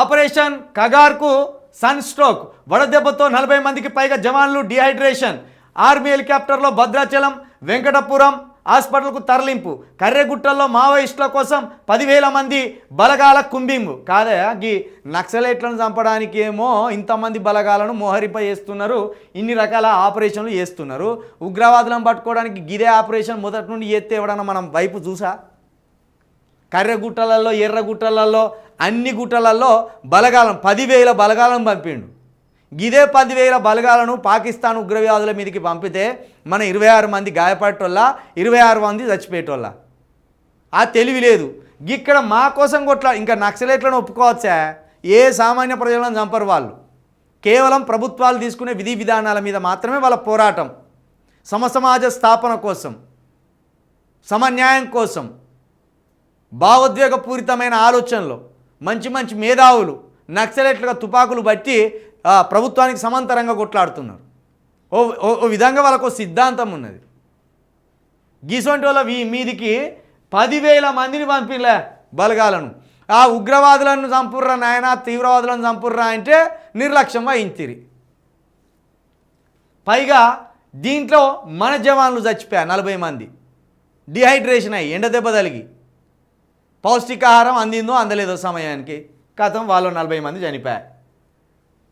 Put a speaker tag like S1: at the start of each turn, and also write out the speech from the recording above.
S1: Operation కగార్కు sun stroke వడదెబ్బతో నలభై మందికి పైగా జవాన్లు డిహైడ్రేషన్. ఆర్మీ హెలికాప్టర్లో భద్రాచలం వెంకటపురం హాస్పిటల్కు తరలింపు. కర్రెగుట్టల్లో మావోయిస్టుల కోసం పదివేల మంది బలగాల కుంబింగు కాదే గీ నక్సలైట్లను చంపడానికి ఏమో ఇంతమంది బలగాలను మోహరింప చేస్తున్నారు ఇన్ని రకాల ఆపరేషన్లు చేస్తున్నారు. ఉగ్రవాదులను పట్టుకోవడానికి గిదే ఆపరేషన్ మొదటి నుండి ఎత్తే ఎవడన్నా మనం వైపు చూసా? కర్రగుట్టలలో ఎర్రగుట్టలలో అన్ని గుట్టలలో బలగాలను పదివేల బలగాలను పంపిండు. గిదే పదివేల బలగాలను పాకిస్తాన్ ఉగ్రవ్యాధుల మీదకి పంపితే మన ఇరవై ఆరు మంది గాయపడేటోళ్ళ ఇరవై ఆరు మంది చచ్చిపోయేటోళ్ళ. ఆ తెలివి లేదు. ఇక్కడ మా కోసం కొట్లా ఇంకా నక్సలేట్లను ఒప్పుకోవచ్చా? ఏ సామాన్య ప్రజలను చంపరు వాళ్ళు. కేవలం ప్రభుత్వాలు తీసుకునే విధి విధానాల మీద మాత్రమే వాళ్ళ పోరాటం. సమసమాజ స్థాపన కోసం సమన్యాయం కోసం. భావోద్వేగపూరితమైన ఆలోచనలు మంచి మంచి మేధావులు నక్సలెట్లుగా తుపాకులు బట్టి ప్రభుత్వానికి సమాంతరంగా కొట్లాడుతున్నారు. ఓ ఓ- ఓ విధంగా వాళ్ళకు సిద్ధాంతం ఉన్నది. గీసొంటి వాళ్ళ మీదికి పదివేల మందిని పంపిలే బలగాలను. ఆ ఉగ్రవాదులను చంపుర్రా నాయన తీవ్రవాదులను చంపుర్రా అంటే నిర్లక్ష్యం వహించిరి పైగా దీంట్లో మన జవాన్లు చచ్చిపోయారు నలభై మంది. డిహైడ్రేషన్ అయ్యి ఎండ దెబ్బ తలిగి పౌష్టికాహారం అందిందో అందలేదో సమయానికి. కథం వాళ్ళు నలభై మంది చనిపోయారు.